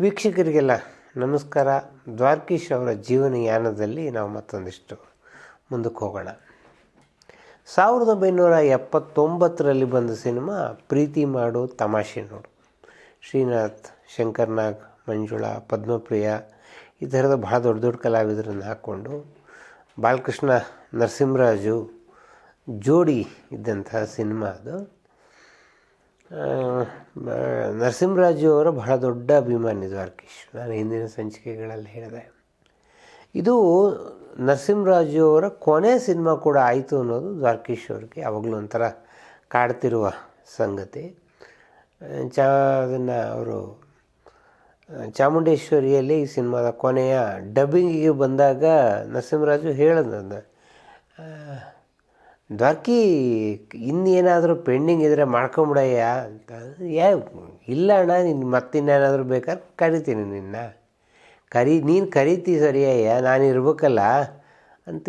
ವೀಕ್ಷಕರಿಗೆಲ್ಲ ನಮಸ್ಕಾರ. ದ್ವಾರ್ಕೀಶ್ ಅವರ ಜೀವನಯಾನದಲ್ಲಿ ನಾವು ಮತ್ತೊಂದಿಷ್ಟು ಮುಂದಕ್ಕೆ ಹೋಗೋಣ. ಸಾವಿರದ ಒಂಬೈನೂರ ಎಪ್ಪತ್ತೊಂಬತ್ತರಲ್ಲಿ ಬಂದ ಸಿನಿಮಾ ಪ್ರೀತಿ ಮಾಡು ತಮಾಷೆ ನೋಡು. ಶ್ರೀನಾಥ್ ಶಂಕರ್ನಾಗ್ ಮಂಜುಳಾ, ಪದ್ಮಪ್ರಿಯ ಈ ಥರದ ಭಾಳ ದೊಡ್ಡ ದೊಡ್ಡ ಕಲಾವಿದರನ್ನು ಹಾಕ್ಕೊಂಡು ಬಾಲಕೃಷ್ಣ ನರಸಿಂಹರಾಜು ಜೋಡಿ ಇದ್ದಂತಹ ಸಿನಿಮಾ ಅದು. ನರಸಿಂಹರಾಜು ಅವರ ಬಹಳ ದೊಡ್ಡ ಅಭಿಮಾನಿ ದ್ವಾರಕೀಶ್. ನಾನು ಹಿಂದಿನ ಸಂಚಿಕೆಗಳಲ್ಲಿ ಹೇಳಿದೆ. ಇದು ನರಸಿಂಹರಾಜು ಅವರ ಕೊನೆ ಸಿನಿಮಾ ಕೂಡ ಆಯಿತು ಅನ್ನೋದು ದ್ವಾರಕೀಶ್ ಅವ್ರಿಗೆ ಯಾವಾಗಲೂ ಒಂಥರ ಕಾಡ್ತಿರುವ ಸಂಗತಿ. ಚಾ, ಅದನ್ನು ಅವರು, ಚಾಮುಂಡೇಶ್ವರಿಯಲ್ಲಿ ಈ ಸಿನಿಮಾದ ಕೊನೆಯ ಡಬ್ಬಿಂಗಿಗೆ ಬಂದಾಗ ನರಸಿಂಹರಾಜು ಹೇಳಿದ ದ್ವಾರಕಿ ಇನ್ನೇನಾದರೂ ಪೆಂಡಿಂಗ್ ಇದ್ದರೆ ಮಾಡ್ಕೊಂಬಿಡಯ್ಯ. ಅಂತ ಯಾ ಇಲ್ಲ ಅಣ್ಣ ನಿನ್ನ ಮತ್ತಿನ್ನೇನಾದರೂ ಬೇಕಾದ್ರೆ ಕರಿತೀನಿ ನಿನ್ನ. ಕರಿ, ನೀನು ಕರಿತಿ ಸರಿಯಯ್ಯ, ನಾನು ಇರ್ಬೇಕಲ್ಲ. ಅಂತ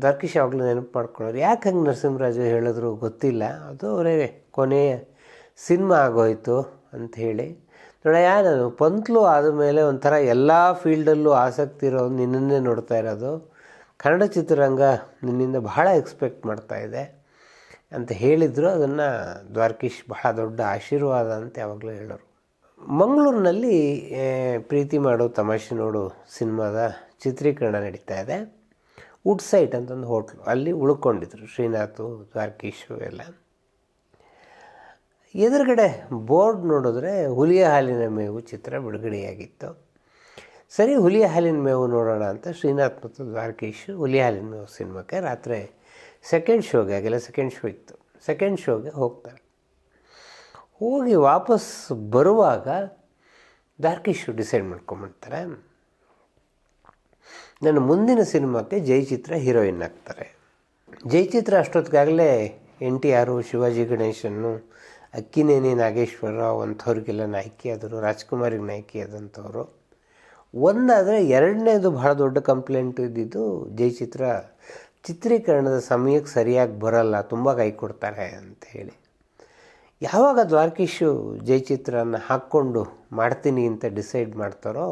ದ್ವಾರಕೀಶ್ ಯಾವಾಗಲೂ ನೆನಪು ಮಾಡ್ಕೊಳ್ಳೋರು. ಯಾಕೆ ಹಂಗೆ ನರಸಿಂಹರಾಜು ಹೇಳಿದ್ರು ಗೊತ್ತಿಲ್ಲ. ಅದು ಅವರೇ ಕೊನೆಯ ಸಿನಿಮಾ ಆಗೋಯ್ತು ಅಂತ ಹೇಳಿ. ನೋಡಯ್ಯ, ನಾನು ಪಂತ್ಲು ಆದಮೇಲೆ ಒಂಥರ ಎಲ್ಲ ಫೀಲ್ಡಲ್ಲೂ ಆಸಕ್ತಿ ಇರೋ ನಿನ್ನನ್ನೇ ನೋಡ್ತಾ ಇರೋದು. ಕನ್ನಡ ಚಿತ್ರರಂಗ ನಿನ್ನಿಂದ ಬಹಳ ಎಕ್ಸ್ಪೆಕ್ಟ್ ಮಾಡ್ತಾ ಇದೆ ಅಂತ ಹೇಳಿದರು. ಅದನ್ನು ದ್ವಾರಕೀಶ್ ಬಹಳ ದೊಡ್ಡ ಆಶೀರ್ವಾದ ಅಂತ ಯಾವಾಗಲೂ ಹೇಳೋರು. ಮಂಗಳೂರಿನಲ್ಲಿ ಪ್ರೀತಿ ಮಾಡು ತಮಾಷೆ ನೋಡು ಸಿನಿಮಾದ ಚಿತ್ರೀಕರಣ ನಡೀತಾ ಇದೆ. ವುಡ್ ಸೈಟ್ ಅಂತ ಒಂದು ಹೋಟ್ಲು. ಅಲ್ಲಿ ಉಳ್ಕೊಂಡಿದ್ರು ಶ್ರೀನಾಥು, ದ್ವಾರಕೀಶು ಎಲ್ಲ ಎದುರುಗಡೆ ಬೋರ್ಡ್ ನೋಡಿದ್ರೆ ಹುಲಿಯ ಹಾಲಿನ ಮೇವು ಚಿತ್ರ ಬಿಡುಗಡೆಯಾಗಿತ್ತು. ಸರಿ ಹುಲಿಯ ಹಾಲಿನ ಮೇವು ನೋಡೋಣ ಅಂತ ಶ್ರೀನಾಥ್ ಮತ್ತು ದ್ವಾರಕೀಶ್ ಹುಲಿಯ ಹಾಲಿನ ಮೇವು ಸಿನಿಮಾಕ್ಕೆ ರಾತ್ರಿ ಸೆಕೆಂಡ್ ಶೋಗೆ ಆಗಿಲ್ಲ ಸೆಕೆಂಡ್ ಶೋ ಇತ್ತು. ಸೆಕೆಂಡ್ ಶೋಗೆ ಹೋಗ್ತಾರೆ. ಹೋಗಿ ವಾಪಸ್ ಬರುವಾಗ ದ್ವಾರಕೀಶ್ ಡಿಸೈಡ್ ಮಾಡ್ಕೊಂಬಿಡ್ತಾರೆ ನನ್ನ ಮುಂದಿನ ಸಿನಿಮಾಕ್ಕೆ ಜಯಚಿತ್ರ ಹೀರೋಯಿನ್ ಆಗ್ತಾರೆ. ಜಯಚಿತ್ರ ಅಷ್ಟೊತ್ತಿಗಾಗಲೇ ಎನ್ ಟಿ ಆರು, ಶಿವಾಜಿ ಗಣೇಶನ್ನು, ಅಕ್ಕಿನೇನಿ ನಾಗೇಶ್ವರ ಅಂಥವ್ರಿಗೆಲ್ಲ ನಾಯಕಿ ಆದರು ರಾಜ್ಕುಮಾರಿಗೆ ನಾಯಕಿ ಒಂದಾದರೆ ಎರಡನೇದು ಬಹಳ ದೊಡ್ಡ ಕಂಪ್ಲೇಂಟ್ ಇದ್ದಿದ್ದು ಜಯಚಿತ್ರ ಚಿತ್ರೀಕರಣದ ಸಮಯಕ್ಕೆ ಸರಿಯಾಗಿ ಬರಲ್ಲ ತುಂಬ ಕೈ ಕೊಡ್ತಾರೆ ಅಂತ ಹೇಳಿ. ಯಾವಾಗ ದ್ವಾರಕೀಶು ಜಯಚಿತ್ರನ ಹಾಕ್ಕೊಂಡು ಮಾಡ್ತೀನಿ ಅಂತ ಡಿಸೈಡ್ ಮಾಡ್ತಾರೋ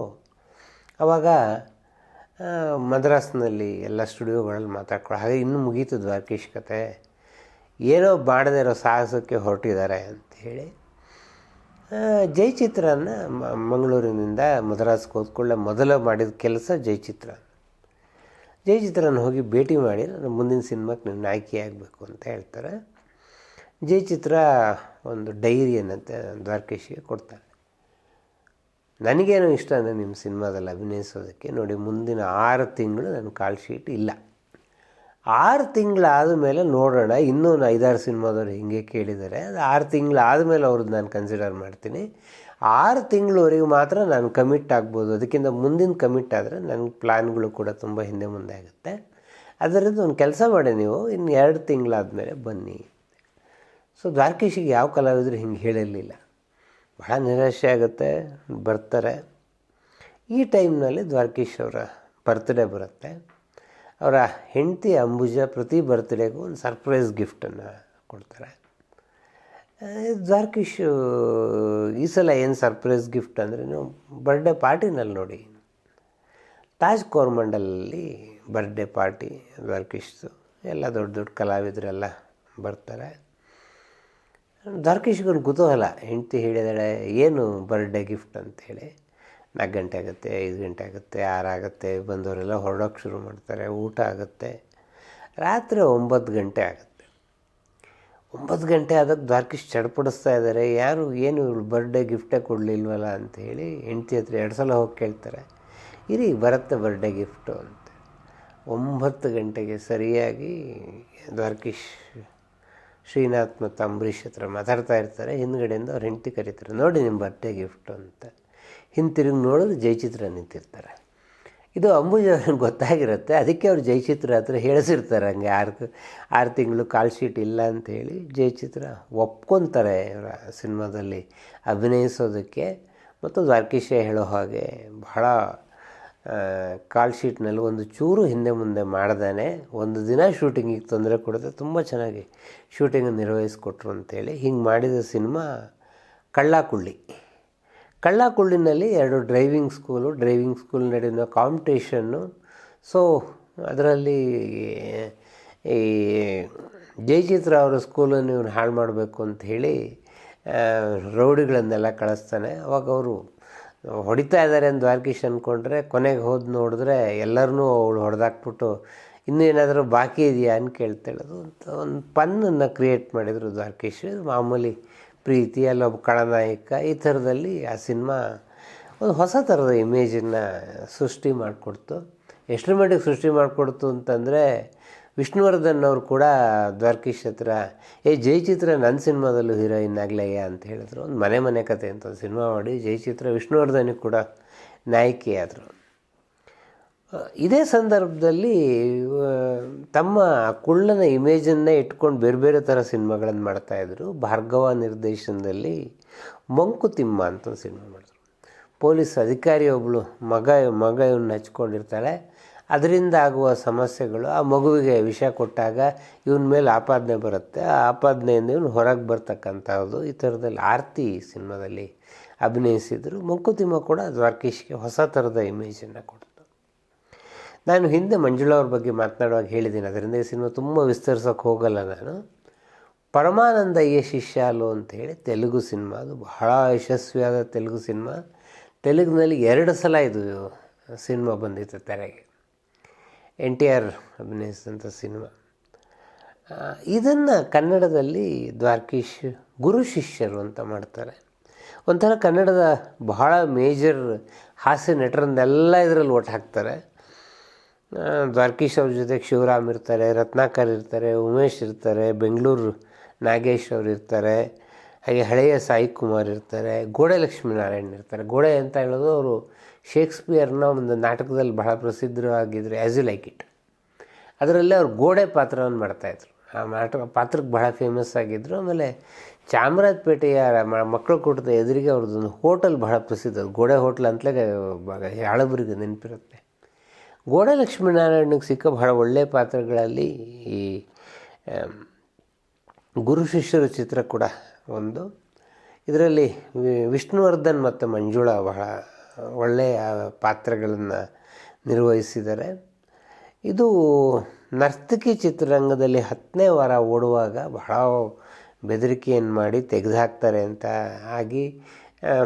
ಆವಾಗ ಮದ್ರಾಸ್ನಲ್ಲಿ ಎಲ್ಲ ಸ್ಟುಡಿಯೋಗಳಲ್ಲಿ ಮಾತಾಡ್ಕೊಳ್ಳೋ ಹಾಗೆ ಇನ್ನೂ ಮುಗೀತು ದ್ವಾರಕೀಶ್ ಕತೆ. ಏನೋ ಮಾಡದೇ ಇರೋ ಸಾಹಸಕ್ಕೆ ಹೊರಟಿದ್ದಾರೆ ಆ, ಜಯಚಿತ್ರನ ಮಂಗಳೂರಿನಿಂದ ಮದ್ರಾಸ್ಗೆ ಹೋದ್ಕೊಳ್ಳೆ ಮೊದಲು ಮಾಡಿದ ಕೆಲಸ ಜಯಚಿತ್ರ. ಜಯಚಿತ್ರನ ಹೋಗಿ ಭೇಟಿ ಮಾಡಿ ನಾನು ಮುಂದಿನ ಸಿನಿಮಾಕ್ಕೆ ನೀವು ನಾಯಕಿ ಆಗಬೇಕು ಅಂತ ಹೇಳ್ತಾರೆ. ಜಯಚಿತ್ರ ಒಂದು ಡೈರಿಯನ್ನಂತೆ ದ್ವಾರಕೇಶಿಗೆ ಕೊಡ್ತಾರೆ. ನನಗೇನು ಇಷ್ಟ ಅಂದರೆ ನಿಮ್ಮ ಸಿನಿಮಾದಲ್ಲಿ ಅಭಿನಯಿಸೋದಕ್ಕೆ ನೋಡಿ ಮುಂದಿನ ಆರು ತಿಂಗಳು ನನ್ನ ಕಾಲ್ ಶೀಟ್ ಇಲ್ಲ. ಆರು ತಿಂಗಳಾದ ಮೇಲೆ ನೋಡೋಣ. ಇನ್ನೂ ಐದಾರು ಸಿನಿಮಾದವ್ರು ಹಿಂಗೆ ಕೇಳಿದ್ದಾರೆ. ಅದು ಆರು ತಿಂಗಳಾದ ಮೇಲೆ ಅವ್ರದ್ದು ನಾನು ಕನ್ಸಿಡರ್ ಮಾಡ್ತೀನಿ. ಆರು ತಿಂಗಳವರೆಗೆ ಮಾತ್ರ ನಾನು ಕಮಿಟ್ ಆಗ್ಬೋದು. ಅದಕ್ಕಿಂತ ಮುಂದಿನ ಕಮಿಟ್ ಆದರೆ ನನ್ನ ಪ್ಲ್ಯಾನ್ಗಳು ಕೂಡ ತುಂಬ ಹಿಂದೆ ಮುಂದೆ ಆಗುತ್ತೆ. ಅದರಿಂದ ಒಂದು ಕೆಲಸ ಮಾಡಿ ನೀವು. ಇನ್ನು ಎರಡು ತಿಂಗಳಾದ ಮೇಲೆ ಬನ್ನಿ. ಸೊ ದ್ವಾರಕೀಶಿಗೆ ಯಾವ ಕಲಾವಿದರು ಹಿಂಗೆ ಹೇಳಿರಲಿಲ್ಲ. ಬಹಳ ನಿರಾಶೆ ಆಗುತ್ತೆ. ಬರ್ತಾರೆ. ಈ ಟೈಮ್ನಲ್ಲಿ ದ್ವಾರಕೀಶ್ ಅವರ ಬರ್ತ್ಡೇ ಬರುತ್ತೆ. ಅವರ ಹೆಂಡತಿ ಅಂಬುಜ ಪ್ರತಿ ಬರ್ತ್ಡೇಗೂ ಒಂದು ಸರ್ಪ್ರೈಸ್ ಗಿಫ್ಟನ್ನು ಕೊಡ್ತಾರೆ. ದ್ವಾರ್ಕಿಶ್, ಈ ಸಲ ಏನು ಸರ್ಪ್ರೈಸ್ ಗಿಫ್ಟ್ ಅಂದರೆ ಬರ್ಡೇ ಪಾರ್ಟಿನಲ್ಲಿ ನೋಡಿ. ತಾಜ್ ಕೋರ್ಮಂಡಲಲ್ಲಿ ಬರ್ಡೇ ಪಾರ್ಟಿ ದ್ವಾರಕೀಶ್ದು. ಎಲ್ಲ ದೊಡ್ಡ ದೊಡ್ಡ ಕಲಾವಿದರೆಲ್ಲ ಬರ್ತಾರೆ. ದ್ವಾರಕೀಶ್ಗೊಂದು ಕುತೂಹಲ, ಹೆಂಡತಿ ಹೇಳಿದಾಳೆ ಏನು ಬರ್ಡೇ ಗಿಫ್ಟ್ ಅಂತೇಳಿ. ನಾಲ್ಕು ಗಂಟೆ ಆಗುತ್ತೆ, ಐದು ಗಂಟೆ ಆಗುತ್ತೆ, ಆರು ಆಗುತ್ತೆ, ಬಂದವರೆಲ್ಲ ಹೊರಡೋಕೆ ಶುರು ಮಾಡ್ತಾರೆ, ಊಟ ಆಗುತ್ತೆ. ರಾತ್ರಿ ಒಂಬತ್ತು ಗಂಟೆ ಆಗುತ್ತೆ. ಒಂಬತ್ತು ಗಂಟೆ ಆದಾಗ ದ್ವಾರಕೀಶ್ ಚಡಪಡಿಸ್ತಾ ಇದ್ದಾರೆ, ಯಾರು ಏನು ಇವ್ರು ಬರ್ಡೇ ಗಿಫ್ಟೇ ಕೊಡಲಿಲ್ವಲ್ಲ ಅಂತ ಹೇಳಿ ಹೆಂಡ್ತಿ ಹತ್ರ ಎರಡು ಸಲ ಹೋಗಿ ಕೇಳ್ತಾರೆ, ಇರಿ ಬರುತ್ತೆ ಬರ್ಡೇ ಗಿಫ್ಟು ಅಂತ. ಒಂಬತ್ತು ಗಂಟೆಗೆ ಸರಿಯಾಗಿ ದ್ವಾರಕೀಶ್ ಶ್ರೀನಾಥ್ ಮತ್ತು ಅಂಬರೀಷ್ ಹತ್ರ ಮಾತಾಡ್ತಾ ಇರ್ತಾರೆ, ಹಿಂದ್ಗಡೆಯಿಂದ ಅವ್ರು ಹೆಂಡತಿ ಕರೀತಾರೆ, ನೋಡಿ ನಿಮ್ಮ ಬರ್ಡೇ ಗಿಫ್ಟು ಅಂತ. ಹಿಂತಿರುಗಿ ನೋಡಿದ್ರೆ ಜಯಚಿತ್ರ ನಿಂತಿರ್ತಾರೆ. ಇದು ಅಂಬುಜ ಅವ್ರಿಗೆ ಗೊತ್ತಾಗಿರುತ್ತೆ. ಅದಕ್ಕೆ ಅವ್ರು ಜಯಚಿತ್ರ ಹತ್ರ ಹೇಳಿಸಿರ್ತಾರೆ ಹಂಗೆ ಆರು ಆರು ತಿಂಗಳು ಕಾಲ್ ಶೀಟ್ ಇಲ್ಲ ಅಂತ ಹೇಳಿ ಜಯಚಿತ್ರ ಒಪ್ಕೊತಾರೆ ಇವರ ಸಿನಿಮಾದಲ್ಲಿ ಅಭಿನಯಿಸೋದಕ್ಕೆ. ಮತ್ತು ದ್ವಾರಕೀಶ ಹೇಳೋ ಹಾಗೆ ಬಹಳ ಕಾಲ್ ಶೀಟ್ನಲ್ಲಿ ಒಂದು ಚೂರು ಹಿಂದೆ ಮುಂದೆ ಮಾಡ್ದಾನೆ. ಒಂದು ದಿನ ಶೂಟಿಂಗಿಗೆ ತೊಂದರೆ ಕೊಡದೆ ತುಂಬ ಚೆನ್ನಾಗಿ ಶೂಟಿಂಗ್ ನಿರ್ವಹಿಸ್ಕೊಟ್ರು ಅಂತೇಳಿ ಹಿಂಗೆ ಮಾಡಿದ ಸಿನಿಮಾ ಕಳ್ಳಾಕುಳ್ಳಿ. ಕಳ್ಳಕುಳ್ಳಿನಲ್ಲಿ ಎರಡು ಡ್ರೈವಿಂಗ್ ಸ್ಕೂಲು ಡ್ರೈವಿಂಗ್ ಸ್ಕೂಲ್ ನಡೆಯುವ ಕಾಂಪಿಟೇಷನ್ನು ಸೊ ಅದರಲ್ಲಿ ಈ ಜಯಚಿತ್ರ ಅವರ ಸ್ಕೂಲನ್ನು ಇವನು ಹಾಳು ಮಾಡಬೇಕು ಅಂತ ಹೇಳಿ ರೌಡಿಗಳನ್ನೆಲ್ಲ ಕಳಿಸ್ತಾನೆ. ಅವಾಗ ಅವರು ಹೊಡಿತಾ ಇದ್ದಾರೆ ಅಂತ ದ್ವಾರಕೀಶ್ ಅಂದ್ಕೊಂಡ್ರೆ ಕೊನೆಗೆ ಹೋದ್ ನೋಡಿದ್ರೆ ಎಲ್ಲರನ್ನೂ ಅವಳು ಹೊಡೆದಾಕ್ಬಿಟ್ಟು, ಇನ್ನೂ ಏನಾದರೂ ಬಾಕಿ ಇದೆಯಾ? ಅಂತ ಕೇಳ್ತಾಳದು ಅಂತ ಒಂದು ಪನ್ನನ್ನು ಕ್ರಿಯೇಟ್ ಮಾಡಿದರು ದ್ವಾರಕೀಶ್. ಮಾಮೂಲಿ ಪ್ರೀತಿ, ಅಲ್ಲೊಬ್ಬ ಖಳನಾಯಕ ಈ ಥರದಲ್ಲಿ ಆ ಸಿನಿಮಾ ಒಂದು ಹೊಸ ಥರದ ಇಮೇಜನ್ನು ಸೃಷ್ಟಿ ಮಾಡಿಕೊಡ್ತು. ಎಷ್ಟರ ಮಟ್ಟಿಗೆ ಸೃಷ್ಟಿ ಮಾಡಿಕೊಡ್ತು ಅಂತಂದರೆ ವಿಷ್ಣುವರ್ಧನ್ ಅವರು ಕೂಡ ದ್ವಾರಕೀಶ್ ಹತ್ರ, ಏ, ಜಯಚಿತ್ರ ನನ್ನ ಸಿನಿಮಾದಲ್ಲೂ ಹೀರೋಯಿನ್ ಆಗ್ಲಯ್ಯ? ಅಂತ ಹೇಳಿದ್ರು. ಒಂದು ಮನೆ ಮನೆ ಕತೆ ಅಂತ ಒಂದು ಸಿನಿಮಾ ಮಾಡಿ ಜಯಚಿತ್ರ ವಿಷ್ಣುವರ್ಧನಿಗೆ ಕೂಡ ನಾಯಕಿ ಆದರು ಇದೇ ಸಂದರ್ಭದಲ್ಲಿ ತಮ್ಮ ಕುಳ್ಳನ ಇಮೇಜನ್ನೇ ಇಟ್ಕೊಂಡು ಬೇರೆ ಬೇರೆ ಥರ ಸಿನಿಮಾಗಳನ್ನು ಮಾಡ್ತಾಯಿದ್ರು ಭಾರ್ಗವ ನಿರ್ದೇಶನದಲ್ಲಿ ಮಂಕುತಿಮ್ಮ ಅಂತ ಒಂದು ಸಿನಿಮಾ ಮಾಡಿದ್ರು. ಪೊಲೀಸ್ ಅಧಿಕಾರಿ ಒಬ್ಬಳು ಮಗ ಮಗ ಇವನ್ನ ಹಚ್ಕೊಂಡಿರ್ತಾಳೆ. ಅದರಿಂದ ಆಗುವ ಸಮಸ್ಯೆಗಳು, ಆ ಮಗುವಿಗೆ ವಿಷ ಕೊಟ್ಟಾಗ ಇವನ ಮೇಲೆ ಆಪಾದನೆ ಬರುತ್ತೆ. ಆ ಆಪಾದನೆಯಿಂದ ಇವನು ಹೊರಗೆ ಬರ್ತಕ್ಕಂಥದ್ದು. ಈ ಥರದಲ್ಲಿ ಆರ್ತಿ ಸಿನಿಮಾದಲ್ಲಿ ಅಭಿನಯಿಸಿದರು. ಮಂಕುತಿಮ್ಮ ಕೂಡ ದ್ವಾರಕೀಶ್ಗೆ ಹೊಸ ಥರದ ಇಮೇಜನ್ನು ಕೊಡ್ತು ನಾನು ಹಿಂದೆ ಮಂಜುಳಾ ಅವ್ರ ಬಗ್ಗೆ ಮಾತನಾಡುವಾಗ ಹೇಳಿದ್ದೀನಿ. ಅದರಿಂದ ಈ ಸಿನಿಮಾ ತುಂಬ ವಿಸ್ತರಿಸೋಕೆ ಹೋಗಲ್ಲ ನಾನು. ಪರಮಾನಂದ ಎ ಶಿಷ್ಯಾಲು ಅಂತ ಹೇಳಿ ತೆಲುಗು ಸಿನಿಮಾ. ಅದು ಬಹಳ ಯಶಸ್ವಿಯಾದ ತೆಲುಗು ಸಿನಿಮಾ. ತೆಲುಗಿನಲ್ಲಿ ಎರಡು ಸಲ ಇದು ಸಿನಿಮಾ ಬಂದಿತ್ತು ತೆರೆಗೆ. ಎನ್ ಟಿ ಆರ್ ಅಭಿನಯಿಸಿದಂಥ ಸಿನಿಮಾ. ಇದನ್ನು ಕನ್ನಡದಲ್ಲಿ ದ್ವಾರಕೀಶ್ ಗುರು ಶಿಷ್ಯರು ಅಂತ ಮಾಡ್ತಾರೆ. ಒಂಥರ ಕನ್ನಡದ ಬಹಳ ಮೇಜರ್ ಹಾಸ್ಯ ನಟರನ್ನೆಲ್ಲ ಇದರಲ್ಲಿ ಒಟ್ಟು ಹಾಕ್ತಾರೆ. ದ್ವಾರಕೀಶ್ ಅವ್ರ ಜೊತೆಗೆ ಶಿವರಾಮ್ ಇರ್ತಾರೆ, ರತ್ನಾಕರ್ ಇರ್ತಾರೆ, ಉಮೇಶ್ ಇರ್ತಾರೆ, ಬೆಂಗಳೂರು ನಾಗೇಶ್ ಅವ್ರು ಇರ್ತಾರೆ, ಹಾಗೆ ಹಳೆಯ ಸಾಯಿ ಕುಮಾರ್ ಇರ್ತಾರೆ, ಗೋಡೆ ಲಕ್ಷ್ಮೀನಾರಾಯಣ್ ಇರ್ತಾರೆ. ಗೋಡೆ ಅಂತ ಹೇಳೋದು ಅವರು ಶೇಕ್ಸ್ಪಿಯರ್ನ ಒಂದು ನಾಟಕದಲ್ಲಿ ಬಹಳ ಪ್ರಸಿದ್ಧವಾಗಿದ್ದರು ಆ್ಯಸ್ ಯು ಲೈಕ್ ಇಟ್ ಅದರಲ್ಲೇ ಅವ್ರು ಗೋಡೆ ಪಾತ್ರವನ್ನು ಮಾಡ್ತಾಯಿದ್ರು ಆ ನಾಟಕ ಪಾತ್ರಕ್ಕೆ ಬಹಳ ಫೇಮಸ್ ಆಗಿದ್ದರು ಆಮೇಲೆ ಚಾಮರಾಜಪೇಟೆಯ ಮಕ್ಕಳ ಕೂಟದ ಎದುರಿಗೆ ಅವ್ರದ್ದೊಂದು ಹೋಟೆಲ್ ಬಹಳ ಪ್ರಸಿದ್ಧ. ಗೋಡೆ ಹೋಟ್ಲ್ ಅಂತಲೇ ಹಳಬರಿಗೆ ನೆನಪಿರುತ್ತೆ. ಗೋಡೆ ಸಿಕ್ಕ ಬಹಳ ಒಳ್ಳೆಯ ಪಾತ್ರಗಳಲ್ಲಿ ಈ ಗುರು ಶಿಷ್ಯರ ಚಿತ್ರ ಕೂಡ ಒಂದು. ಇದರಲ್ಲಿ ವಿಷ್ಣುವರ್ಧನ್ ಮತ್ತು ಮಂಜುಳಾ ಬಹಳ ಒಳ್ಳೆಯ ಪಾತ್ರಗಳನ್ನು ನಿರ್ವಹಿಸಿದ್ದಾರೆ. ಇದು ನರ್ತಕಿ ಚಿತ್ರರಂಗದಲ್ಲಿ ಹತ್ತನೇ ವಾರ ಓಡುವಾಗ ಬಹಳ ಬೆದರಿಕೆಯನ್ನು ಮಾಡಿ ತೆಗೆದುಹಾಕ್ತಾರೆ ಅಂತ ಆಗಿ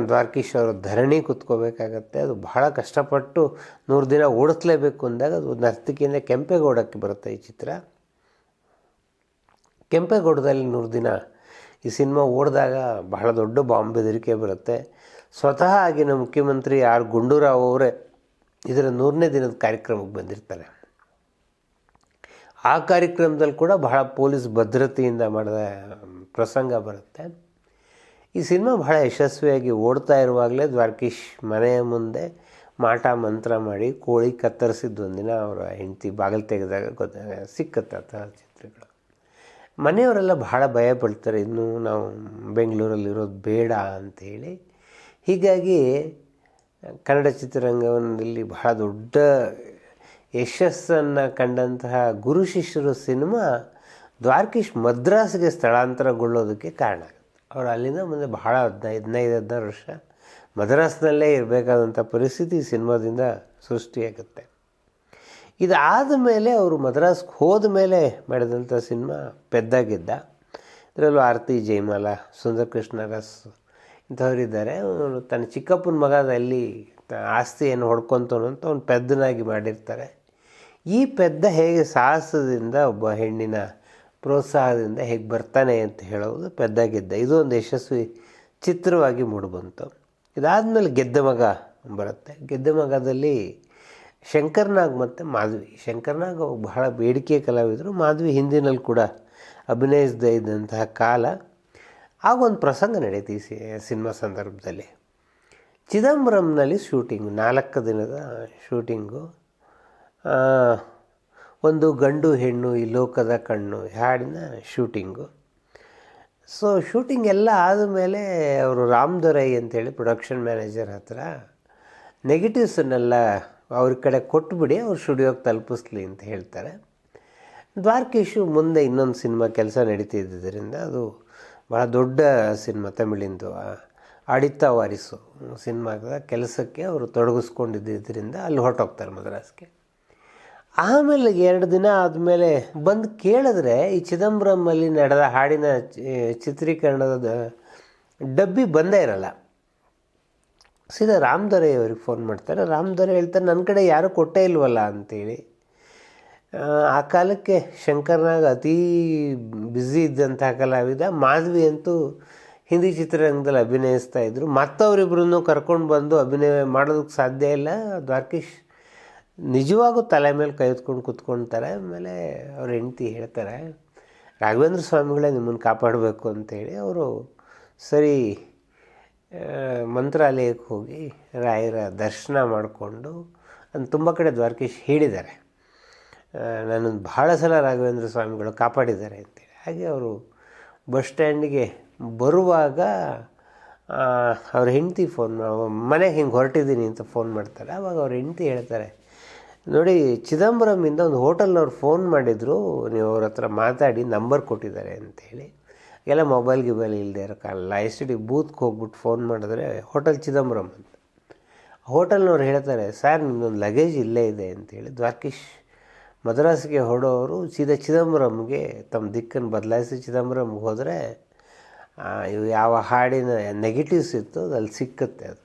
ದ್ವಾರಕೀಶ್ ಅವರು ಧರಣಿ ಕುತ್ಕೋಬೇಕಾಗತ್ತೆ. ಅದು ಬಹಳ ಕಷ್ಟಪಟ್ಟು ನೂರು ದಿನ ಓಡಿಸ್ಲೇಬೇಕು ಅಂದಾಗ ಅದು ನರ್ತಿಕೆಯಿಂದ ಕೆಂಪೇಗೌಡಕ್ಕೆ ಬರುತ್ತೆ ಈ ಚಿತ್ರ. ಕೆಂಪೇಗೌಡದಲ್ಲಿ ನೂರು ದಿನ ಈ ಸಿನಿಮಾ ಓಡಿದಾಗ ಬಹಳ ದೊಡ್ಡ ಬಾಂಬ್ ಬೆದರಿಕೆ ಬರುತ್ತೆ. ಸ್ವತಃ ಆಗಿನ ಮುಖ್ಯಮಂತ್ರಿ ಆರ್ ಗುಂಡೂರಾವ್ ಅವರೇ ಇದರ ನೂರನೇ ದಿನದ ಕಾರ್ಯಕ್ರಮಕ್ಕೆ ಬಂದಿರ್ತಾರೆ. ಆ ಕಾರ್ಯಕ್ರಮದಲ್ಲಿ ಕೂಡ ಬಹಳ ಪೊಲೀಸ್ ಭದ್ರತೆಯಿಂದ ಮಾಡಿದ ಪ್ರಸಂಗ ಬರುತ್ತೆ. ಈ ಸಿನಿಮಾ ಬಹಳ ಯಶಸ್ವಿಯಾಗಿ ಓಡ್ತಾ ಇರುವಾಗಲೇ ದ್ವಾರಕೀಶ್ ಮನೆಯ ಮುಂದೆ ಮಾಟ ಮಂತ್ರ ಮಾಡಿ ಕೋಳಿ ಕತ್ತರಿಸಿದ್ದು ಒಂದಿನ ಅವರ ಹೆಂಡತಿ ಬಾಗಿಲು ತೆಗೆದಾಗ ಗೊತ್ತಾಗ ಸಿಕ್ಕತ್ತೆ ಚಿತ್ರಗಳು. ಮನೆಯವರೆಲ್ಲ ಬಹಳ ಭಯ ಪಡ್ತಾರೆ, ಇನ್ನೂ ನಾವು ಬೆಂಗಳೂರಲ್ಲಿರೋದು ಬೇಡ ಅಂಥೇಳಿ ಹೀಗಾಗಿ ಕನ್ನಡ ಚಿತ್ರರಂಗದಲ್ಲಿ ಬಹಳ ದೊಡ್ಡ ಯಶಸ್ಸನ್ನು ಕಂಡಂತಹ ಗುರು ಶಿಷ್ಯರು ಸಿನಿಮಾ ದ್ವಾರಕೀಶ್ ಮದ್ರಾಸ್ಗೆ ಸ್ಥಳಾಂತರಗೊಳ್ಳೋದಕ್ಕೆ ಕಾರಣ ಆಗುತ್ತೆ. ಅವರು ಅಲ್ಲಿಂದ ಮುಂದೆ ಬಹಳ ಹದಿನೈದು ಹದಿನೈದು, ಹದಿನಾರು ವರ್ಷ ಮದ್ರಾಸ್ನಲ್ಲೇ ಇರಬೇಕಾದಂಥ ಪರಿಸ್ಥಿತಿ ಸಿನಿಮಾದಿಂದ ಸೃಷ್ಟಿಯಾಗುತ್ತೆ. ಇದಾದ ಮೇಲೆ ಅವರು ಮದ್ರಾಸ್ಗೆ ಹೋದ ಮೇಲೆ ಮಾಡಿದಂಥ ಸಿನಿಮಾ ಪೆದ್ದಾಗಿದ್ದ. ಇದರಲ್ಲೂ ಆರತಿ, ಜಯಮಾಲ ಸುಂದರ್ ಕೃಷ್ಣ ರಸ್ ಇಂಥವರಿದ್ದಾರೆ. ಅವನು ತನ್ನ ಚಿಕ್ಕಪ್ಪನ ಮಗ ಅಲ್ಲಿ ತ- ಆಸ್ತಿಯನ್ನು ಹೊಡ್ಕೊತವನಂತ ಅವ್ನು ಪೆದ್ದನಾಗಿ ಮಾಡಿರ್ತಾರೆ. ಈ ಪೆದ್ದ ಹೇಗೆ ಸಾಹಸದಿಂದ ಒಬ್ಬ ಹೆಣ್ಣಿನ ಪ್ರೋತ್ಸಾಹದಿಂದ ಹೇಗೆ ಬರ್ತಾನೆ ಅಂತ ಹೇಳೋದು ಪೆದ್ದಾಗಿದ್ದ ಇದು ಒಂದು ಯಶಸ್ವಿ ಚಿತ್ರವಾಗಿ ಮೂಡಿಬಂತು. ಇದಾದಮೇಲೆ ಗೆದ್ದ ಮಗ ಬರುತ್ತೆ. ಗೆದ್ದ ಮಗದಲ್ಲಿ ಶಂಕರ್ನಾಗ್ ಮತ್ತು ಮಾಧವಿ. ಶಂಕರ್ನಾಗ್ ಬಹಳ ಬೇಡಿಕೆ ಕಲಾವಿದರು. ಮಾಧವಿ ಹಿಂದಿನಲ್ಲಿ ಕೂಡ ಅಭಿನಯಿಸದೇ ಇದ್ದಂತಹ ಕಾಲ. ಆಗೊಂದು ಪ್ರಸಂಗ ನಡೆಯುತ್ತೆ ಈ ಸಿನಿಮಾ ಸಂದರ್ಭದಲ್ಲಿ. ಚಿದಂಬರಂನಲ್ಲಿ ಶೂಟಿಂಗ್, ನಾಲ್ಕು ದಿನದ ಶೂಟಿಂಗು. ಒಂದು ಗಂಡು ಹೆಣ್ಣು ಈ ಲೋಕದ ಕಣ್ಣು ಹಾಡಿನ ಶೂಟಿಂಗು. ಸೊ ಶೂಟಿಂಗ್ ಎಲ್ಲ ಆದಮೇಲೆ ಅವರು ರಾಮ್ ದೊರೈ ಅಂತೇಳಿ ಪ್ರೊಡಕ್ಷನ್ ಮ್ಯಾನೇಜರ್ ಹತ್ರ ನೆಗೆಟಿವ್ಸನ್ನೆಲ್ಲ ಅವ್ರ ಕಡೆ ಕೊಟ್ಬಿಡಿ, ಅವ್ರು ಸ್ಟುಡಿಯೋಗೆ ತಲುಪಿಸ್ಲಿ ಅಂತ ಹೇಳ್ತಾರೆ. ದ್ವಾರಕೀಶು ಮುಂದೆ ಇನ್ನೊಂದು ಸಿನಿಮಾ ಕೆಲಸ ನಡೀತಿದ್ದರಿಂದ ಅದು ಭಾಳ ದೊಡ್ಡ ಸಿನಿಮಾ, ತಮಿಳಿಂದು ಅಡಿತ ವಾರಿಸು ಸಿನಿಮಾದ ಕೆಲಸಕ್ಕೆ ಅವರು ತೊಡಗಿಸ್ಕೊಂಡಿದ್ದರಿಂದ ಅಲ್ಲಿ ಹೊರಟೋಗ್ತಾರೆ ಮದ್ರಾಸ್ಗೆ. ಆಮೇಲೆ ಎರಡು ದಿನ ಆದಮೇಲೆ ಬಂದು ಕೇಳಿದ್ರೆ ಈ ಚಿದಂಬರಮಲ್ಲಿ ನಡೆದ ಹಾಡಿನ ಚಿತ್ರೀಕರಣದ ಡಬ್ಬಿ ಬಂದೇ ಇರಲ್ಲ. ಸೀದಾ ರಾಮದೊರೆ ಅವ್ರಿಗೆ ಫೋನ್ ಮಾಡ್ತಾರೆ. ರಾಮದೊರೆ ಹೇಳ್ತಾರೆ ನನ್ನ ಕಡೆ ಯಾರೂ ಕೊಟ್ಟೇ ಇಲ್ವಲ್ಲ ಅಂತೇಳಿ. ಆ, ಕಾಲಕ್ಕೆ ಶಂಕರ್ನಾಗ ಅತೀ ಬ್ಯುಸಿ ಇದ್ದಂಥ ಕಲಾವಿದ ಮಾಧವಿ ಅಂತೂ ಹಿಂದಿ ಚಿತ್ರರಂಗದಲ್ಲಿ ಅಭಿನಯಿಸ್ತಾ ಇದ್ರು. ಮತ್ತವರಿಬ್ಬರನ್ನು ಕರ್ಕೊಂಡು ಬಂದು ಅಭಿನಯ ಮಾಡೋದಕ್ಕೆ ಸಾಧ್ಯ ಇಲ್ಲ. ದ್ವಾರಕೀಶ್ ನಿಜವಾಗೂ ತಲೆ ಮೇಲೆ ಕೈ ಹೊತ್ಕೊಂಡು ಕೂತ್ಕೊಳ್ತಾರೆ ಆಮೇಲೆ ಅವ್ರ ಹೆಂಡತಿ ಹೇಳ್ತಾರೆ, ರಾಘವೇಂದ್ರ ಸ್ವಾಮಿಗಳೇ ನಿಮ್ಮನ್ನು ಕಾಪಾಡಬೇಕು ಅಂತೇಳಿ ಅವರು ಸರಿ ಮಂತ್ರಾಲಯಕ್ಕೆ ಹೋಗಿ ರಾಯರ ದರ್ಶನ ಮಾಡಿಕೊಂಡು ಅಂತ ತುಂಬ ಕಡೆ ದ್ವಾರಕೀಶ್ ಹೇಳಿದ್ದಾರೆ. ನನ್ನನ್ನು ಭಾಳ ಸಲ ರಾಘವೇಂದ್ರ ಸ್ವಾಮಿಗಳು ಕಾಪಾಡಿದ್ದಾರೆ ಅಂತೇಳಿ. ಹಾಗೆ ಅವರು ಬಸ್ ಸ್ಟ್ಯಾಂಡಿಗೆ ಬರುವಾಗ ಅವ್ರ ಹೆಂಡತಿ ಫೋನ್, ಮನೆಗೆ ಹಿಂಗೆ ಹೊರಟಿದ್ದೀನಿ ಅಂತ ಫೋನ್ ಮಾಡ್ತಾರೆ. ಆವಾಗ ಅವ್ರ ಹೆಂಡತಿ ಹೇಳ್ತಾರೆ ನೋಡಿ ಚಿದಂಬರಮಿಂದ ಒಂದು ಹೋಟೆಲ್ನವ್ರು ಫೋನ್ ಮಾಡಿದರು, ನೀವು ಅವ್ರ ಹತ್ರ ಮಾತಾಡಿ, ನಂಬರ್ ಕೊಟ್ಟಿದ್ದಾರೆ ಅಂತೇಳಿ. ಎಲ್ಲ ಮೊಬೈಲ್ ಗಿಬೈಲ್ ಇಲ್ಲದೆ ಇರೋ ಕಾಲ ಎಸ್ ಡಿ ಬೂತ್ಗೆ ಹೋಗ್ಬಿಟ್ಟು ಫೋನ್ ಮಾಡಿದ್ರೆ, ಹೋಟೆಲ್ ಚಿದಂಬರಂ ಅಂತ. ಹೋಟೆಲ್ನವ್ರು ಹೇಳ್ತಾರೆ, ಸರ್ ನಿಮ್ಮದೊಂದು ಲಗೇಜ್ ಇಲ್ಲೇ ಇದೆ ಅಂತೇಳಿ. ದ್ವಾರಕೀಶ್ ಮದ್ರಾಸ್ಗೆ ಹೊರಡೋರು ಸೀದಾ ಚಿದಂಬರಂಗೆ ತಮ್ಮ ದಿಕ್ಕನ್ನು ಬದಲಾಯಿಸಿ ಚಿದಂಬರಂಗೆ ಹೋದರೆ ಇವು ಯಾವ ಹಾಡಿನ ನೆಗೆಟಿವ್ಸ್ ಇತ್ತು ಅದು ಅಲ್ಲಿ ಸಿಕ್ಕತ್ತೆ ಅದು.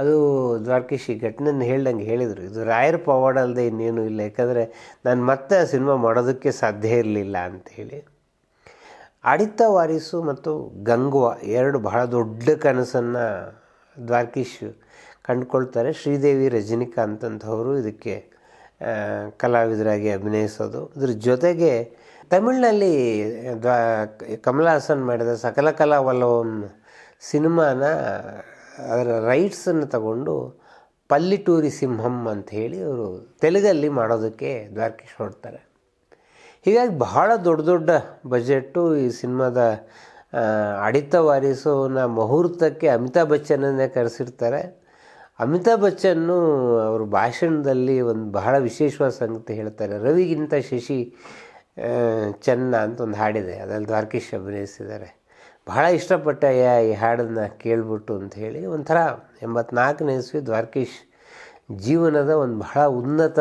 ಅದು ದ್ವಾರಕೀಶ್ ಈ ಘಟನೆನ ಹೇಳ್ದಂಗೆ ಹೇಳಿದರು. ಇದು ರಾಯರ ಪವಾಡ ಅಲ್ಲದೆ ಇನ್ನೇನು ಇಲ್ಲ, ಯಾಕಂದರೆ ನಾನು ಮತ್ತೆ ಆ ಸಿನಿಮಾ ಮಾಡೋದಕ್ಕೆ ಸಾಧ್ಯ ಇರಲಿಲ್ಲ ಅಂಥೇಳಿ ಆಡಿತ್ತ ವಾರಿಸು ಮತ್ತು ಗಂಗುವ ಎರಡು ಬಹಳ ದೊಡ್ಡ ಕನಸನ್ನು ದ್ವಾರಕೀಶ್ ಕಂಡುಕೊಳ್ತಾರೆ. ಶ್ರೀದೇವಿ, ರಜನಿಕಾಂತ್ ಅಂತವರು ಇದಕ್ಕೆ ಕಲಾವಿದರಾಗಿ ಅಭಿನಯಿಸೋದು. ಇದ್ರ ಜೊತೆಗೆ ತಮಿಳಿನಲ್ಲಿ ದ್ವಾ ಕಮಲ್ ಹಾಸನ್ ಮಾಡಿದ ಸಕಲ ಕಲಾ ಸಿನಿಮಾನ ಅದರ ರೈಟ್ಸನ್ನು ತಗೊಂಡು ಪಲ್ಲಿಟೂರಿ ಸಿಂಹಂ ಅಂತ ಹೇಳಿ ಅವರು ತೆಲುಗಲ್ಲಿ ಮಾಡೋದಕ್ಕೆ ದ್ವಾರಕೀಶ್ ಹೊರಡ್ತಾರೆ ಹೀಗಾಗಿ ಬಹಳ ದೊಡ್ಡ ದೊಡ್ಡ ಬಜೆಟ್ಟು ಈ ಸಿನಿಮಾದ ಅಡಿತ ವಾರಿಸೋನ ಮುಹೂರ್ತಕ್ಕೆ ಅಮಿತಾಬ್ ಬಚ್ಚನನ್ನೇ ಕರೆಸಿರ್ತಾರೆ. ಅಮಿತಾಬ್ ಬಚ್ಚನ್ನು ಅವರು ಭಾಷಣದಲ್ಲಿ ಒಂದು ಬಹಳ ವಿಶೇಷವಾದ ಸಂಗತಿ ಹೇಳ್ತಾರೆ. ರವಿಗಿಂತ ಶಶಿ ಚೆನ್ನ ಅಂತ ಒಂದು ಹಾಡಿದೆ. ಅದರಲ್ಲಿ ದ್ವಾರಕೀಶ್ ಅಭಿನಯಿಸಿದ್ದಾರೆ. ಬಹಳ ಇಷ್ಟಪಟ್ಟಯ್ಯ ಈ ಹಾಡನ್ನು ಕೇಳ್ಬಿಟ್ಟು ಅಂತ ಹೇಳಿ ಒಂಥರ ಎಂಬತ್ನಾಲ್ಕನೇ ಇಸ್ವಿ ದ್ವಾರಕೀಶ್ ಜೀವನದ ಒಂದು ಬಹಳ ಉನ್ನತ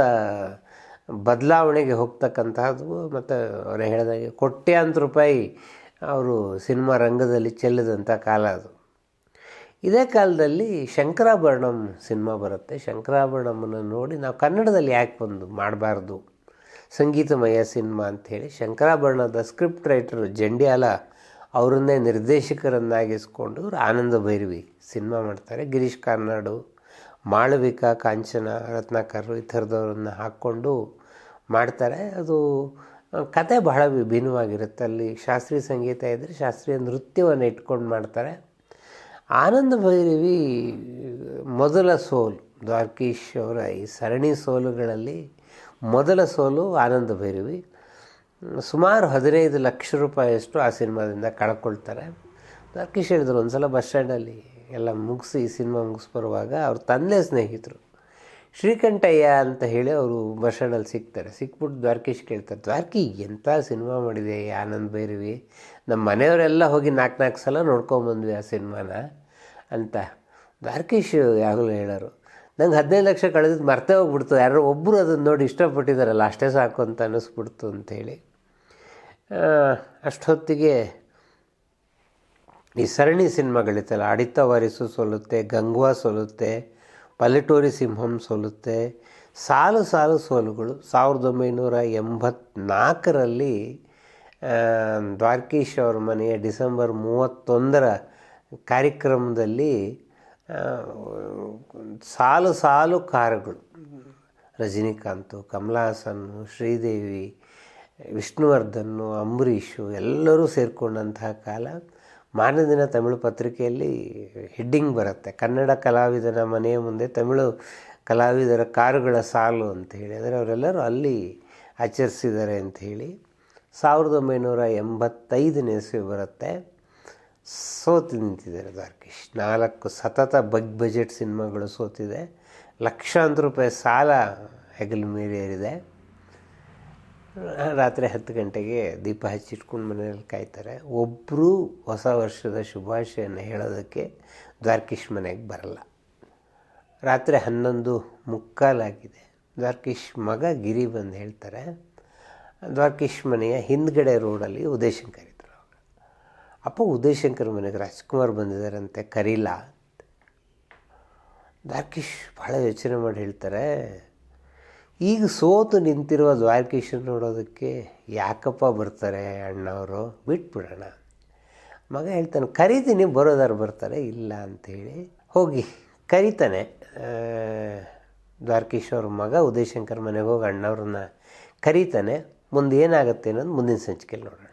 ಬದಲಾವಣೆಗೆ ಹೋಗ್ತಕ್ಕಂತಹದ್ದು ಮತ್ತು ಅವರೇ ಹೇಳಿದಾಗೆ ಅಂತ ರೂಪಾಯಿ ಅವರು ಸಿನಿಮಾ ರಂಗದಲ್ಲಿ ಚೆಲ್ಲದಂಥ ಕಾಲ ಅದು. ಇದೇ ಕಾಲದಲ್ಲಿ ಶಂಕರಾಭರಣಂ ಸಿನಿಮಾ ಬರುತ್ತೆ. ಶಂಕರಾಭರಣಮನ್ನು ನೋಡಿ ನಾವು ಕನ್ನಡದಲ್ಲಿ ಯಾಕೆ ಬಂದು ಮಾಡಬಾರ್ದು? ಸಂಗೀತಮಯ ಸಿನಿಮಾ ಅಂಥೇಳಿ ಶಂಕರಾಭರಣದ ಸ್ಕ್ರಿಪ್ಟ್ ರೈಟರ್ ಜಂಡ್ಯಾಲ ಅವರನ್ನೇ ನಿರ್ದೇಶಕರನ್ನಾಗಿಸ್ಕೊಂಡು ಆನಂದ ಭೈರವಿ ಸಿನಿಮಾ ಮಾಡ್ತಾರೆ. ಗಿರೀಶ್ ಕಾರ್ನಾಡು, ಮಾಳವಿಕಾ, ಕಾಂಚನ, ರತ್ನಾಕರ್ ಈ ಥರದವ್ರನ್ನ ಹಾಕ್ಕೊಂಡು ಮಾಡ್ತಾರೆ. ಅದು ಕತೆ ಬಹಳ ವಿಭಿನ್ನವಾಗಿರುತ್ತೆ. ಅಲ್ಲಿ ಶಾಸ್ತ್ರೀಯ ಸಂಗೀತ ಇದ್ದರೆ ಶಾಸ್ತ್ರೀಯ ನೃತ್ಯವನ್ನು ಇಟ್ಕೊಂಡು ಮಾಡ್ತಾರೆ. ಆನಂದ ಭೈರವಿ, ಮೊದಲ ಸೋಲು, ದ್ವಾರಕೀಶ್ ಅವರ ಈ ಸರಣಿ ಸೋಲುಗಳಲ್ಲಿ ಮೊದಲ ಸೋಲು ಆನಂದ ಭೈರವಿ. ಸುಮಾರು ಹದಿನೈದು ಲಕ್ಷ ರೂಪಾಯಿಯಷ್ಟು ಆ ಸಿನಿಮಾದಿಂದ ಕಳ್ಕೊಳ್ತಾರೆ. ನರ್ಕಿಶ್ ಹೇಳಿದ್ರು ಒಂದು ಸಲ ಬಸ್ ಸ್ಟ್ಯಾಂಡಲ್ಲಿ ಎಲ್ಲ ಮುಗಿಸಿ ಸಿನಿಮಾ ಮುಗಿಸ್ಬರುವಾಗ ಅವ್ರ ತಂದೆ ಸ್ನೇಹಿತರು ಶ್ರೀಕಂಠಯ್ಯ ಅಂತ ಹೇಳಿ ಅವರು ಬಸ್ ಸ್ಟ್ಯಾಂಡಲ್ಲಿ ಸಿಗ್ತಾರೆ. ಸಿಕ್ಬಿಟ್ಟು ದ್ವಾರಕೀಶ್ ಕೇಳ್ತಾರೆ, ದ್ವಾರಕಿ ಎಂಥ ಸಿನಿಮಾ ಮಾಡಿದೆ ಆನಂದ್ ಭೈರವಿ? ನಮ್ಮ ಮನೆಯವರೆಲ್ಲ ಹೋಗಿ ನಾಲ್ಕು ನಾಲ್ಕು ಸಲ ನೋಡ್ಕೊಂಬಂದ್ವಿ ಆ ಸಿನಿಮಾನ ಅಂತ ದ್ವಾರಕೀಶ್ ಯಾವಾಗಲೂ ಹೇಳೋರು. ನಂಗೆ ಹದಿನೈದು ಲಕ್ಷ ಕಳೆದಿದ್ದು ಮರ್ತೇ ಹೋಗ್ಬಿಡ್ತು. ಯಾರೋ ಒಬ್ಬರು ಅದನ್ನು ನೋಡಿ ಇಷ್ಟಪಟ್ಟಿದ್ದಾರಲ್ಲ ಅಷ್ಟೇ ಸಾಕು ಅಂತ ಅನ್ನಿಸ್ಬಿಡ್ತು ಅಂಥೇಳಿ ಅಷ್ಟೊತ್ತಿಗೆ ಈ ಸರಣಿ ಸಿನಿಮಾಗಳಿತ್ತಲ್ಲ ಅಡಿತ ವಾರಿಸು ಸೋಲುತ್ತೆ, ಗಂಗ್ವಾ ಸೋಲುತ್ತೆ, ಪಲ್ಲೆಟೋರಿ ಸಿಂಹಂ ಸೋಲುತ್ತೆ, ಸಾಲು ಸಾಲು ಸೋಲುಗಳು. ಸಾವಿರದ ಒಂಬೈನೂರ ಎಂಬತ್ನಾಲ್ಕರಲ್ಲಿ ದ್ವಾರಕೀಶ್ ಅವ್ರ ಮನೆಯ ಡಿಸೆಂಬರ್ ಮೂವತ್ತೊಂದರ ಕಾರ್ಯಕ್ರಮದಲ್ಲಿ ಸಾಲು ಸಾಲು ಕಾರುಗಳು. ರಜನಿಕಾಂತು ಕಮಲಾ ಹಾಸನ್ನು ಶ್ರೀದೇವಿ ವಿಷ್ಣುವರ್ಧನ್ನು, ಅಂಬರೀಷು ಎಲ್ಲರೂ ಸೇರಿಕೊಂಡಂತಹ ಕಾಲ ಮಾನದಿನ ದಿನ ತಮಿಳು ಪತ್ರಿಕೆಯಲ್ಲಿ ಹೆಡ್ಡಿಂಗ್ ಬರುತ್ತೆ. ಕನ್ನಡ ಕಲಾವಿದನ ಮನೆಯ ಮುಂದೆ ತಮಿಳು ಕಲಾವಿದರ ಕಾರುಗಳ ಸಾಲು ಅಂತ ಹೇಳಿ, ಅಂದರೆ ಅವರೆಲ್ಲರೂ ಅಲ್ಲಿ ಆಚರಿಸಿದ್ದಾರೆ ಹೇಳಿ ಸಾವಿರದ ಒಂಬೈನೂರ ಎಂಬತ್ತೈದನೇ ಇಸ್ವಿ ಬರುತ್ತೆ. ಸೋತು ನಿಂತಿದ್ದಾರೆ ದಾರ್ಕಿಶ್ ನಾಲ್ಕು ಸತತ ಬಗ್ ಬಜೆಟ್ ಸಿನಿಮಾಗಳು ಸೋತಿದೆ. ಲಕ್ಷಾಂತರ ರೂಪಾಯಿ ಸಾಲ ಹೆಗಲ ಮೇಲೆ ಏರಿದೆ. ರಾತ್ರಿ ಹತ್ತು ಗಂಟೆಗೆ ದೀಪ ಹಚ್ಚಿಟ್ಕೊಂಡು ಮನೆಯಲ್ಲಿ ಕಾಯ್ತಾರೆ. ಒಬ್ಬರು ಹೊಸ ವರ್ಷದ ಶುಭಾಶಯನ್ನು ಹೇಳೋದಕ್ಕೆ ದ್ವಾರಕೀಶ್ ಮನೆಗೆ ಬರಲ್ಲ. ರಾತ್ರಿ ಹನ್ನೊಂದು ಮುಕ್ಕಾಲಾಗಿದೆ. ದ್ವಾರಕೀಶ್ ಮಗ ಗಿರಿ ಬಂದು ಹೇಳ್ತಾರೆ, ದ್ವಾರಕೀಶ್ ಮನೆಯ ಹಿಂದ್ಗಡೆ ರೋಡಲ್ಲಿ ಉದಯಶಂಕರ್ ಇದ್ದರು ಅವಾಗ ಅಪ್ಪ, ಉದಯಶಂಕರ್ ಮನೆಗೆ ರಾಜ್ಕುಮಾರ್ ಬಂದಿದ್ದಾರಂತೆ, ಕರೀಲ? ದ್ವಾರಕೀಶ್ ಭಾಳ ಯೋಚನೆ ಮಾಡಿ ಹೇಳ್ತಾರೆ ಈಗ ಸೋತು ನಿಂತಿರುವ ದ್ವಾರಕೀಶನ್ ನೋಡೋದಕ್ಕೆ ಯಾಕಪ್ಪ ಬರ್ತಾರೆ ಅಣ್ಣವರು? ಬಿಟ್ಬಿಡೋಣ. ಮಗ ಹೇಳ್ತಾನೆ, ಕರಿತೀನಿ ಬರೋದಾರು ಬರ್ತಾರೆ, ಇಲ್ಲ ಅಂಥೇಳಿ ಹೋಗಿ. ಕರಿತಾನೆ. ದ್ವಾರಕೀಶ್ವರ ಮಗ ಉದಯಶಂಕರ್ ಮನೆಗೆ ಹೋಗಿ ಅಣ್ಣವ್ರನ್ನ ಕರೀತಾನೆ. ಮುಂದೆ ಏನಾಗುತ್ತೆ ಅನ್ನೋದು ಮುಂದಿನ ಸಂಚಿಕೆಯಲ್ಲಿ ನೋಡೋಣ.